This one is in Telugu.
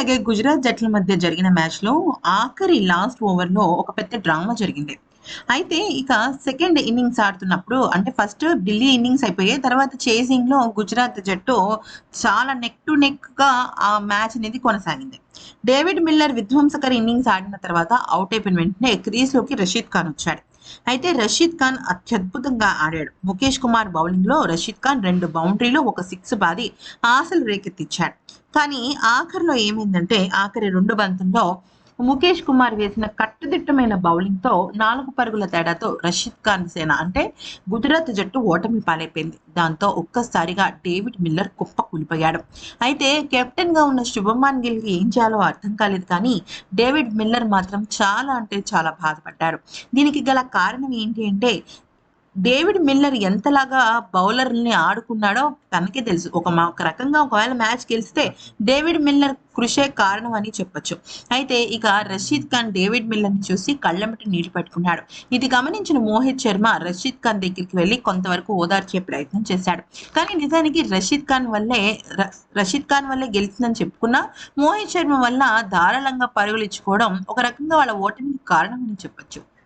అలాగే గుజరాత్ జట్ల మధ్య జరిగిన మ్యాచ్లో ఆఖరి లాస్ట్ ఓవర్లో ఒక పెద్ద డ్రామా జరిగింది. అయితే ఇక సెకండ్ ఇన్నింగ్స్ ఆడుతున్నప్పుడు అంటే ఫస్ట్ ఢిల్లీ ఇన్నింగ్స్ అయిపోయాయి తర్వాత చేసింగ్లో గుజరాత్ జట్టు చాలా నెక్ టు నెక్గా ఆ మ్యాచ్ అనేది కొనసాగింది. డేవిడ్ మిల్లర్ విధ్వంసకర ఇన్నింగ్స్ ఆడిన తర్వాత అవుట్ అయిపోయిన వెంటనే క్రీజ్లోకి రషీద్ ఖాన్ వచ్చాడు. అయితే రషీద్ ఖాన్ అత్యద్భుతంగా ఆడాడు. ముఖేష్ కుమార్ బౌలింగ్లో రషీద్ ఖాన్ రెండు బౌండరీలు ఒక సిక్స్ బాది ఆశలు రేకెత్తించాడు కానీ ఆఖరిలో ఏమైందంటే ఆఖరి రెండు బంతుల్లో ముఖేష్ కుమార్ వేసిన కట్టుదిట్టమైన బౌలింగ్తో నాలుగు పరుగుల తేడాతో రషీద్ ఖాన్ సేన అంటే గుజరాత్ జట్టు ఓటమి పాలైపోయింది. దాంతో ఒక్కసారిగా డేవిడ్ మిల్లర్ కుప్ప కూలిపోయాడు. అయితే కెప్టెన్గా ఉన్న శుభమాన్ గిల్కి ఏం చేయాలో అర్థం కాలేదు కానీ డేవిడ్ మిల్లర్ మాత్రం చాలా అంటే చాలా బాధపడ్డాడు. దీనికి గల కారణం ఏంటి అంటే డేవిడ్ మిల్లర్ ఎంతలాగా బౌలర్ని ఆడుకున్నాడో తనకే తెలుసు. ఒక మా- ఒక రకంగా ఒకవేళ మ్యాచ్ గెలిస్తే డేవిడ్ మిల్లర్ కృషే కారణం అని చెప్పొచ్చు. అయితే ఇక రషీద్ ఖాన్ డేవిడ్ మిల్లర్ని చూసి కళ్ళెంబటి నీళ్ళు పెట్టుకున్నాడు. ఇది గమనించిన మోహిత్ శర్మ రషీద్ ఖాన్ దగ్గరికి వెళ్ళి కొంతవరకు ఓదార్చే ప్రయత్నం చేశాడు. కానీ నిజానికి రషీద్ ఖాన్ వల్లే ర- రషీద్ ఖాన్ వల్లే గెలిచిందని చెప్పుకున్నా మోహిత్ శర్మ వల్ల ధారాళంగా పరుగులు ఇచ్చుకోవడం ఒక రకంగా వాళ్ళ ఓటమికి కారణం అని చెప్పొచ్చు.